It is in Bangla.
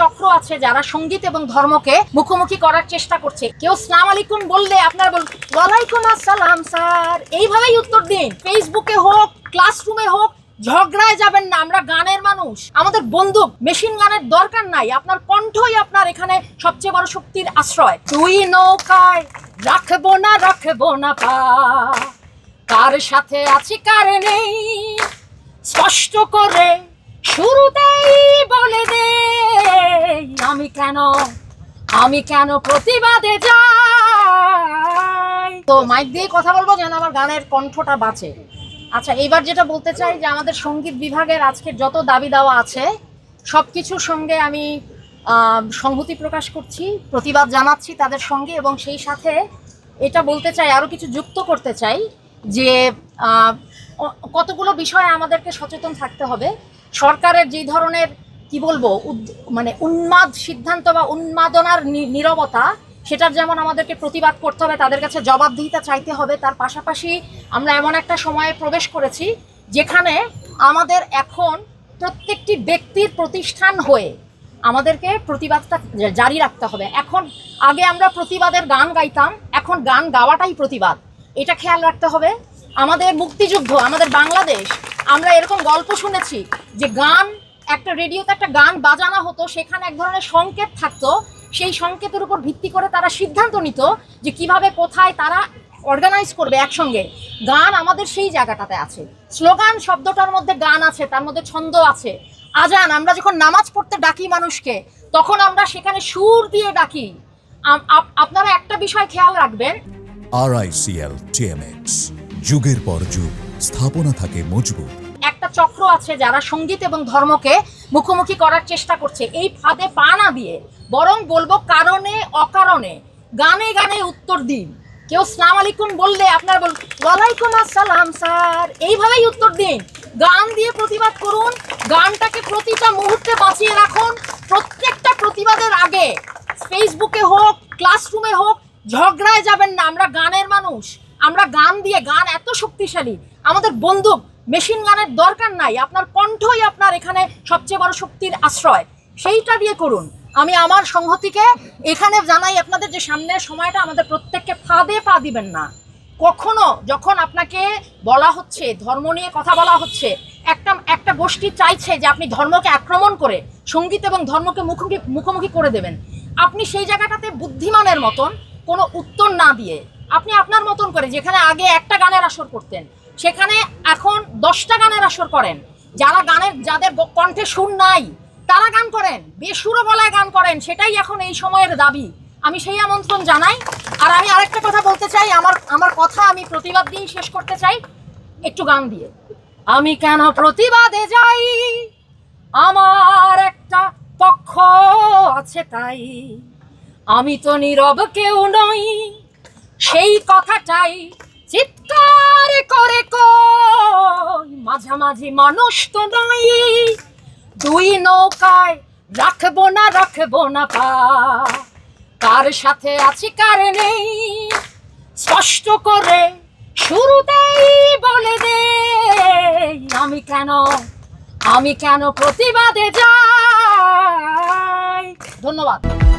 চক্র আছে যারা সংগীত এবং ধর্মকে মুখোমুখি করার চেষ্টা করছে। কেউ সালাম আলাইকুম বললে আপনার বল, ওয়ালাইকুম আসসালাম স্যার। এইভাবেই উত্তর দিন। ফেসবুকে হোক, ক্লাসরুমে হোক, ঝগড়ায় যাবেন না। আমরা গানের মানুষ। আমাদের বন্দুক, মেশিন গানের দরকার নাই। আপনার কণ্ঠই আপনার এখানে সবচেয়ে বড় শক্তির আশ্রয়। তুই নৌকায় রাখব না রাখব না পা। কার সাথে আছি, কার নেই? স্পষ্ট করে শুরুতেই বলে দে। আমি কেন? আমি কেন প্রতিবাদে যাই? তো মাইক দিয়ে কথা বলব যেন আমার গানের কণ্ঠটা বাঁচে। আচ্ছা এবার যেটা বলতে চাই যে আমাদের সংগীত বিভাগের আজকে যত দাবি দেওয়া আছে সব কিছুর সঙ্গে আমি সংহতি প্রকাশ করছি, প্রতিবাদ জানাচ্ছি তাদের সঙ্গে এবং সেই সাথে এটা বলতে চাই আরও কিছু যুক্ত করতে চাই যে কতগুলো বিষয়ে আমাদেরকে সচেতন থাকতে হবে। সরকারের যেই ধরনের কি বলব মানে উন্মাদ সিদ্ধান্ত বা উন্মাদনার নীরবতা, সেটার যেমন আমাদেরকে প্রতিবাদ করতে হবে, তাদের কাছে জবাবদিহিতা চাইতে হবে, তার পাশাপাশি আমরা এমন একটা সময়ে প্রবেশ করেছি যেখানে আমাদের এখন প্রত্যেকটি ব্যক্তির প্রতিষ্ঠান হয়ে আমাদেরকে প্রতিবাদটা জারি রাখতে হবে। এখন আগে আমরা প্রতিবাদের গান গাইতাম, এখন গান গাওয়াটাই প্রতিবাদ। এটা খেয়াল রাখতে হবে। আমাদের মুক্তিযুদ্ধ, আমাদের বাংলাদেশ, আমরা এরকম গল্প শুনেছি যে গান একটা রেডিওতে একটা গান বাজানো হতো, সেখানে এক ধরনের সংকেত থাকতো। সেই সংকেতের উপর ভিত্তি করে তারা সিদ্ধান্ত নিত যে কীভাবে, কোথায় তারা অর্গানাইজ করবে একসঙ্গে। গান আমাদের সেই জায়গাটাতে আছে। স্লোগান শব্দটার মধ্যে গান আছে, তার মধ্যে ছন্দ আছে। আজান, আমরা যখন নামাজ পড়তে ডাকি মানুষকে, তখন আমরা সেখানে সুর দিয়ে ডাকি। আপনারা একটা বিষয় খেয়াল রাখবেন। আরআইসিএল টিএমএক্স যুগের পর যুগ, স্থাপনা থাকে মজবুত। চক্র আছে যারা সংগীত এবং ধর্মকে মুখোমুখি করার চেষ্টা করছে। এই ফাঁদে পা না দিয়ে বরং বলব কারণে অকারণে গানে গানে উত্তর দিন। কেউ সালাম আলাইকুম বললে আপনার বল ওয়ালাইকুম আসসালাম স্যার। এইভাবেই উত্তর দিন। গান দিয়ে প্রতিবাদ করুন। গানটাকে প্রতিটা মুহূর্তে বাঁচিয়ে রাখুন। প্রত্যেকটা প্রতিবাদের আগে ফেসবুকে হোক ক্লাসরুমে হোক, ঝগড়ায় যাবেন না। আমরা গানের মানুষ। আমরা গান দিয়ে গান এত শক্তিশালী, আমাদের বন্দুক মেশিন গানের দরকার নাই, আপনার কণ্ঠই আপনার এখানে সবচেয়ে বড় শক্তির আশ্রয়। সেইটা দিয়ে করুন। আমি আমার সংহতিকে এখানে জানাই আপনাদের যে সামনের সময়টা আমাদের প্রত্যেককে ফাঁদে পা দিবেন না। কখনো যখন আপনাকে বলা হচ্ছে, ধর্ম নিয়ে কথা বলা হচ্ছে, একটা একটা গোষ্ঠী চাইছে যে আপনি ধর্মকে আক্রমণ করে, সংগীত এবং ধর্মকে মুখোমুখি মুখোমুখি করে দেবেন, আপনি সেই জায়গাটাতে বুদ্ধিমানের মতন কোনো উত্তর না দিয়ে আপনি আপনার মতন করে যেখানে আগে একটা গানের আসর করতেন, সেখানে এখন দশটা গানের আসর করেন। যারা গানের, যাদের কণ্ঠে সুর নাই, তারা গান করেন, বেসুরো গলায় গান করেন, সেটাই এখন এই সময়ের দাবি। আমি সেই আমন্ত্রণ জানাই। আর আমি আরেকটা কথা বলতে চাই, আমার আমার কথা আমি প্রতিবাদ দিয়েই শেষ করতে চাই। একটু গান দিয়ে। আমি কেন প্রতিবাদে যাই? আমার একটা পক্ষ আছে তাই। আমি তো নীরব কেউ নই। সেই কথাটাই চিৎকার করে কই, মাঝামাঝি মানুষ তো নই। দুই নৌকায় রাখব না রাখব না পা। কার সাথে আছি, কার নেই, স্পষ্ট করে শুরুতেই বলে দে আমি কেন আমি কেন প্রতিবাদে যাই? ধন্যবাদ।